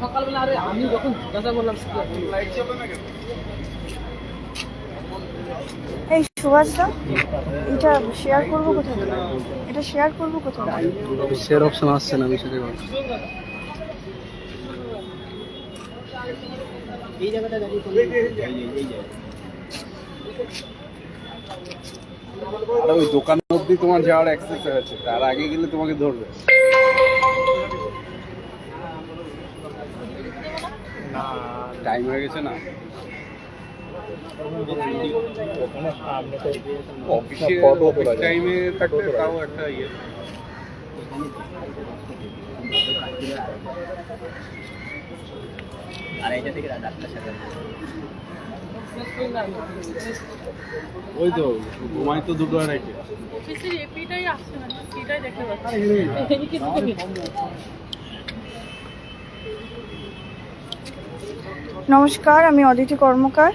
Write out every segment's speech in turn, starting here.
সকালবেলা আরে আমি যখন জিজ্ঞাসা করলাম এই সুভাষদা এটা শেয়ার করব কোথায়? এটা শেয়ার করব কোথায়? শেয়ার অপশন আসছে না আমি সেটাই ভাবছি। আর ওই দোকান অবধি তোমার যাওয়ার অ্যাক্সেস আছে তার আগে গেলে তোমাকে ধরবে। টাইম হয়ে গেছে না? অফিসে অফিস টাইমে থাকলে তাও একটা ইয়ে। ওই তো ঘুমাই তো দুটো আড়াইটে। এপিটাই আসছে না সেটাই দেখতে পাচ্ছি এই কি তুমি নমস্কার, আমি অদিতি কর্মকার।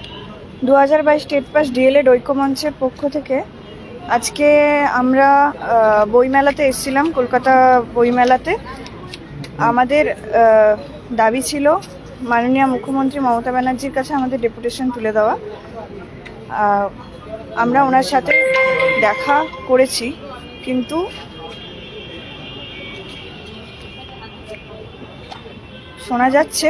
দু হাজার বাইশ স্টেট পাস ডিএলএড ঐক্যমঞ্চের পক্ষ থেকে আজকে আমরা বইমেলাতে এসেছিলাম, কলকাতা বইমেলাতে। আমাদের দাবি ছিল মাননীয় মুখ্যমন্ত্রী মমতা ব্যানার্জির কাছে আমাদের ডেপুটেশন তুলে দেওয়া। আমরা ওনার সাথে দেখা করেছি, কিন্তু শোনা যাচ্ছে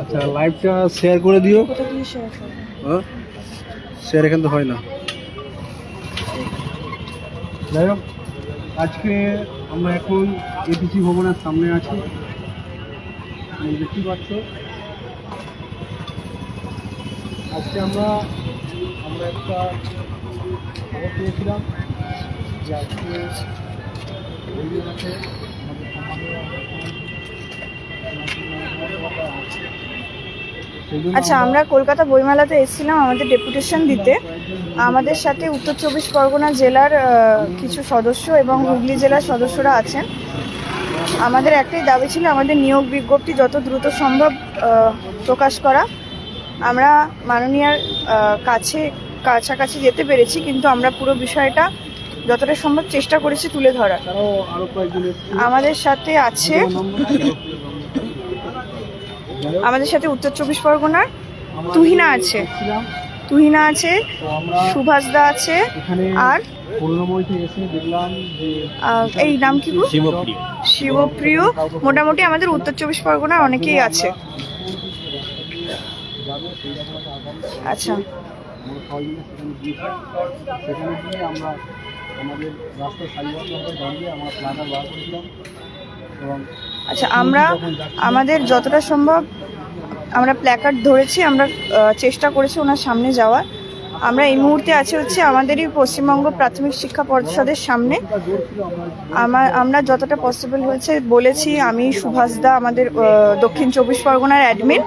আচ্ছা লাইভটা শেয়ার করে দিও। শেয়ার হ্যাঁ? শেয়ার এখান তো হয় না। যাই হোক আজকে আমরা এখন এপিসি ভবনের সামনে আছি। এই দেখতে পাচ্ছ। আজকে আমরা আমরা একটা খবর পেয়েছিলাম যে আজকে আমাদের আচ্ছা আমরা কলকাতা বইমেলাতে এসেছিলাম আমাদের ডেপুটেশন দিতে। আমাদের সাথে উত্তর চব্বিশ পরগনা জেলার কিছু সদস্য এবং হুগলি জেলার সদস্যরা আছেন। আমাদের একটাই দাবি ছিল আমাদের নিয়োগ বিজ্ঞপ্তি যত দ্রুত সম্ভব প্রকাশ করা। আমরা মাননীয়ার কাছে কাছাকাছি যেতে পেরেছি কিন্তু আমরা পুরো বিষয়টা যতটা সম্ভব চেষ্টা করেছি তুলে ধরার। আমাদের সাথে আছে আমাদের সাথে উত্তর চব্বিশ পরগনার তুহিনা আছে। তুহিনা আছে সুভাষদা আছে আর এই নাম কি? শিবপ্রিয়। মোটামুটি আমাদের উত্তর চব্বিশ পরগনার অনেকেই আছে। আচ্ছা। আমরা আমাদের দাঁড়িয়ে আমরা প্ল্যানার বার করেছিলাম। আচ্ছা আমরা আমাদের যতটা সম্ভব আমরা প্ল্যাকার্ড ধরেছি, আমরা চেষ্টা করেছি ওনার সামনে যাওয়ার। আমরা এই মুহূর্তে আছি হচ্ছে আমাদেরই পশ্চিমবঙ্গ প্রাথমিক শিক্ষা পর্ষদের সামনে। আমরা আমার যতটা পসিবল হয়েছে বলেছি, আমি সুভাষ দা, আমাদের দক্ষিণ চব্বিশ পরগনার অ্যাডমিন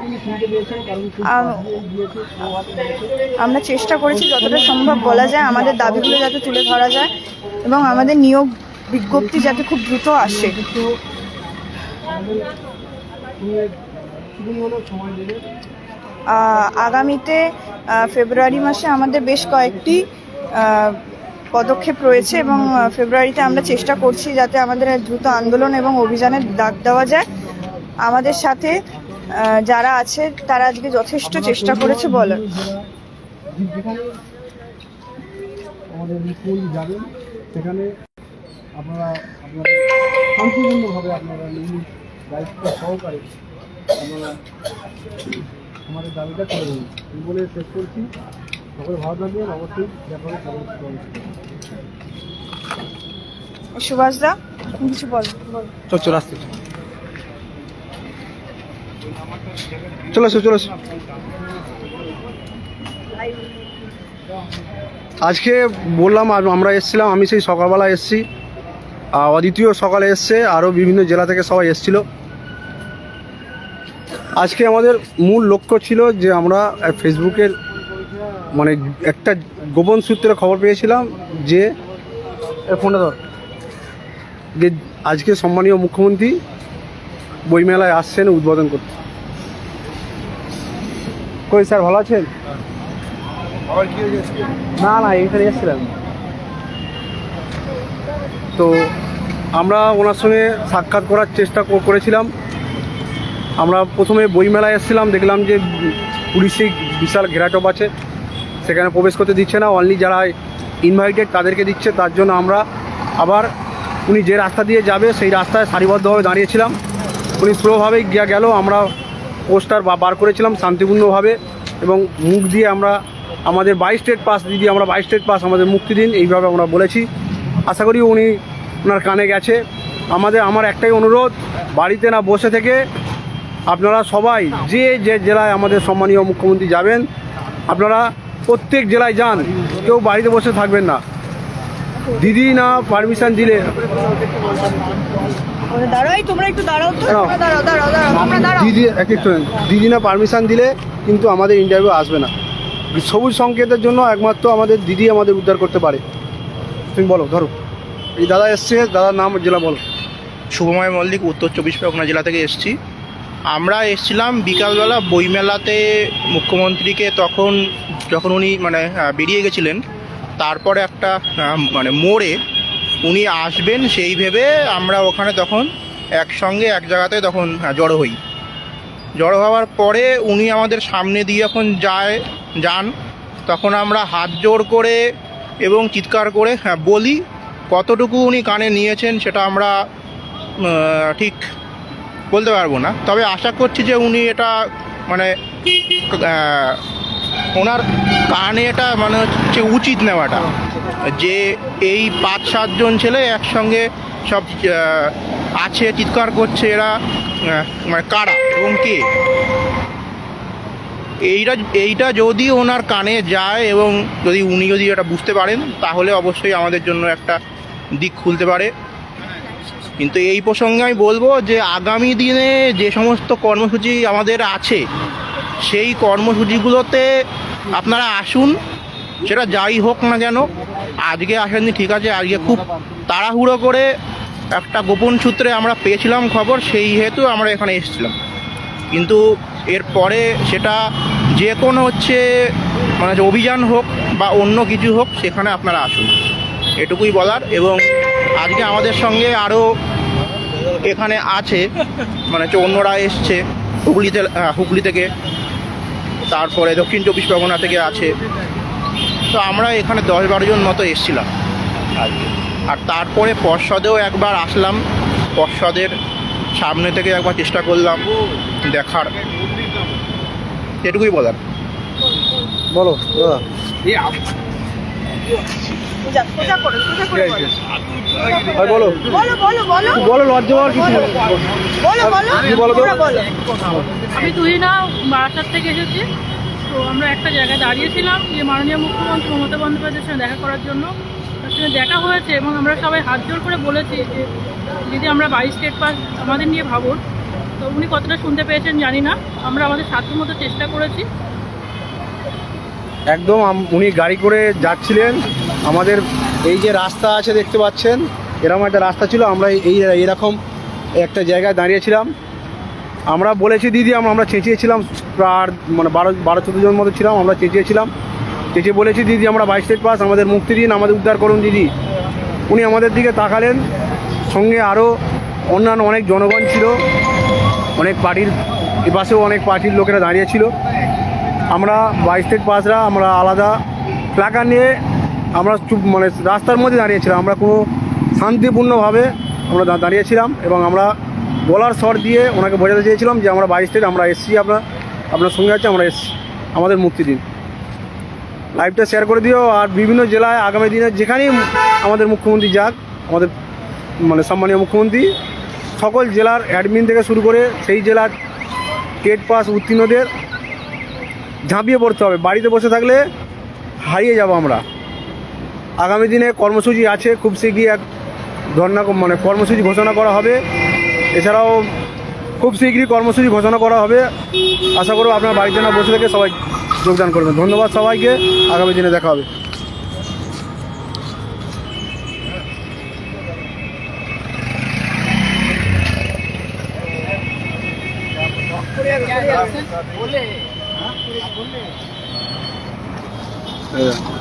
আমরা চেষ্টা করেছি যতটা সম্ভব বলা যায়, আমাদের দাবিগুলো যাতে তুলে ধরা যায় এবং আমাদের নিয়োগ বিজ্ঞপ্তি যাতে খুব দ্রুত আসে তো আমাদের কিছুদিন হলেও সময় দেবে আহ, আগামীতে ফেব্রুয়ারি মাসে আমাদের বেশ কয়েকটি পদক্ষেপ রয়েছে এবং ফেব্রুয়ারিতে আমরা চেষ্টা করছি যাতে আমাদের দ্রুত আন্দোলন এবং অভিযানের ডাক দেওয়া যায়। আমাদের সাথে যারা আছে তারা আজকে যথেষ্ট চেষ্টা করেছে বলার। আমাদের মুখ্যমন্ত্রী যাবেন সেখানে আপনারা আপনারা শান্তিপূর্ণভাবে আপনারা দায়িত্ব সহকারে আপনারা আমাদের দাবিটা করে দেবেন এই বলে শেষ করছি। সকলে ভালো থাকবেন। অবশ্যই ব্যাপারে সুভাষ দা কিছু বল বল। চল চলে আসতে চলে আসো চলে আসো। আজকে বললাম আর আমরা এসছিলাম আমি সেই সকালবেলা এসেছি। অদ্বিতীয় সকালে এসছে আরও বিভিন্ন জেলা থেকে সবাই এসেছিল। আজকে আমাদের মূল লক্ষ্য ছিল যে আমরা ফেসবুকের মানে একটা গোপন সূত্রে খবর পেয়েছিলাম যে ফোনটা ধর। যে আজকে সম্মানীয় মুখ্যমন্ত্রী বইমেলায় আসছেন উদ্বোধন করতে। কই স্যার ভালো আছেন? না না এইখানে এসেছিলাম। তো আমরা ওনার সঙ্গে সাক্ষাৎ করার চেষ্টা কো- করেছিলাম। আমরা প্রথমে বইমেলায় এসেছিলাম, দেখলাম যে পুলিশে বিশাল ঘেরাটপ আছে, সেখানে প্রবেশ করতে দিচ্ছে না অনলি যারা ইনভাইটেড তাদেরকে দিচ্ছে, তার জন্য আমরা আবার উনি যে রাস্তা দিয়ে যাবে, সেই রাস্তায় সারিবদ্ধভাবে দাঁড়িয়েছিলাম। উনি স্লোভাবে গিয়া গেল, আমরা পোস্টার বার করেছিলাম শান্তিপূর্ণভাবে এবং মুখ দিয়ে আমরা আমাদের বাইশ স্টেট পাস দিদি, আমরা বাইশ স্টেট পাস আমাদের মুক্তি দিন, এইভাবে আমরা বলেছি। আশা করি উনি ওনার কানে গেছে। আমাদের, আমার একটাই অনুরোধ, বাড়িতে না বসে থেকে আপনারা সবাই যে যে জেলায় আমাদের সম্মানীয় মুখ্যমন্ত্রী যাবেন আপনারা প্রত্যেক জেলায় যান কেউ বাড়িতে বসে থাকবেন না। দিদি না পারমিশন দিলে? দাঁড়াই তোমরা একটু দাঁড়াও তো দাঁড়াও। তোমরা দাঁড়াও দাঁড়াও দাঁড়াও তোমরা দাঁড়াও। দিদি এক একটু দিদি না পারমিশন দিলে কিন্তু আমাদের ইন্টারভিউ আসবে না। সবুজ সংকেতের জন্য একমাত্র আমাদের দিদি আমাদের উদ্ধার করতে পারে। তুমি বলো ধরো। এই দাদা এসছে দাদার নাম জেলা বলো। শুভময় মল্লিক উত্তর চব্বিশ পরগনা জেলা থেকে এসেছি। আমরা এসেছিলাম বিকালবেলা বইমেলাতে মুখ্যমন্ত্রীকে তখন, যখন উনি মানে বেরিয়ে গেছিলেন, তারপরে একটা মানে মোড়ে উনি আসবেন সেই ভেবে আমরা ওখানে তখন একসঙ্গে, এক জায়গাতে তখন জড়ো হই। জড়ো হওয়ার পরে উনি আমাদের সামনে দিয়ে যখন যায়, যান, তখন আমরা হাত জোড় করে এবং চিৎকার করে হ্যাঁ বলি কতটুকু উনি কানে নিয়েছেন সেটা আমরা ঠিক বলতে পারব না। তবে আশা করছি যে উনি এটা মানে ওনার কানে এটা মানে হচ্ছে উচিত নেওয়াটা। যে এই পাঁচ, সাতজন ছেলে একসঙ্গে সব আছে, চিৎকার করছে এরা মানে কারা এবং কে? এইটা এইটা যদি ওনার কানে যায় এবং যদি উনি যদি এটা বুঝতে পারেন, তাহলে অবশ্যই আমাদের জন্য একটা দিক খুলতে পারে। কিন্তু এই প্রসঙ্গে আমি বলব যে আগামী দিনে যে সমস্ত কর্মসূচি আমাদের আছে, সেই কর্মসূচিগুলোতে আপনারা আসুন, সেটা যাই হোক না কেন, আজকে আসেননি, ঠিক আছে, আজকে খুব তাড়াহুড়ো করে একটা গোপন সূত্রে আমরা পেয়েছিলাম খবর, সেই হেতু আমরা এখানে এসেছিলাম। কিন্তু এরপরে সেটা যে কোনো হচ্ছে মানে অভিযান হোক বা অন্য কিছু হোক, সেখানে আপনারা আসুন। এটুকুই বলার এবং আজকে আমাদের সঙ্গে আরও এখানে আছে মানে হচ্ছে অন্যরা এসছে হুগলিতে হুগলি থেকে। তারপরে দক্ষিণ চব্বিশ পরগনা থেকে আছে। তো আমরা এখানে দশ বারো জন মতো এসছিলাম। আর তারপরে পর্ষদেও একবার আসলাম। পর্ষদের সামনে থেকে একবার চেষ্টা করলাম দেখার। এটুকুই বলার। বলো। বলো। বলো। বলো বলো বলো। বলো লজ্জা পাওয়ার কিছু। বলো বলো কি বলো তো? আমি তুই না বারাসাত থেকে এসেছি। তো আমরা একটা জায়গায় দাঁড়িয়েছিলাম যে মাননীয় মুখ্যমন্ত্রী মমতা বন্দ্যোপাধ্যায়ের সঙ্গে দেখা করার জন্য। তার সঙ্গে দেখা হয়েছে এবং আমরা সবাই হাত জোর করে বলেছি যে যদি আমরা বাইশ স্টেট পাস আমাদের নিয়ে ভাবুন। তো উনি কতটা শুনতে পেয়েছেন জানি না। আমরা আমাদের সাধ্যমতো চেষ্টা করেছি। একদম উনি গাড়ি করে যাচ্ছিলেন। আমাদের এই যে রাস্তা আছে দেখতে পাচ্ছেন, এরকম একটা রাস্তা ছিল, আমরা এই এরকম একটা জায়গায় দাঁড়িয়েছিলাম। আমরা বলেছি, দিদি, আমরা আমরা চেঁচিয়েছিলাম আর মানে বারো বারো চোদ্দ জন মতো ছিলাম, আমরা চেঁচিয়েছিলাম। চেঁচিয়ে বলেছি, দিদি, আমরা বাইশ স্টেট পাস, আমাদের মুক্তি দিন, আমাদের উদ্ধার করুন, দিদি। উনি আমাদের দিকে তাকালেন। সঙ্গে আরও অন্যান্য অনেক জনগণ ছিল, অনেক পার্টির এপাশেও অনেক পার্টির লোকেরা দাঁড়িয়েছিল আমরা বাইশ স্টেট পাসরা, আমরা আলাদা প্লাকার নিয়ে আমরা চুপ মানে রাস্তার মধ্যে দাঁড়িয়েছিলাম আমরা কোনো শান্তিপূর্ণভাবে আমরা দাঁড়িয়েছিলাম এবং আমরা গলার স্বর দিয়ে ওনাকে বোঝাতে চেয়েছিলাম যে আমরা বাইশ স্টেট আমরা এসছি আপনার আপনার সঙ্গে আছে, আমরা এসছি। আমাদের মুক্তি দিন। লাইভটা শেয়ার করে দিও আর বিভিন্ন জেলায় আগামী দিনে যেখানেই আমাদের মুখ্যমন্ত্রী যাক, আমাদের মানে সম্মানীয় মুখ্যমন্ত্রী, সকল জেলার অ্যাডমিন থেকে শুরু করে সেই জেলার টেট পাস উত্তীর্ণদের ঝাঁপিয়ে পড়তে হবে। বাড়িতে বসে থাকলে হারিয়ে যাব আমরা। আগামী দিনে কর্মসূচি আছে খুব শীঘ্রই এক ধর্ণা মানে কর্মসূচি ঘোষণা করা হবে। এছাড়াও খুব শীঘ্রই কর্মসূচি ঘোষণা করা হবে। আশা করব আপনার বাড়িতে না বসে থেকে সবাই যোগদান করবেন। ধন্যবাদ সবাইকে। আগামী দিনে দেখা হবে। হ্যাঁ।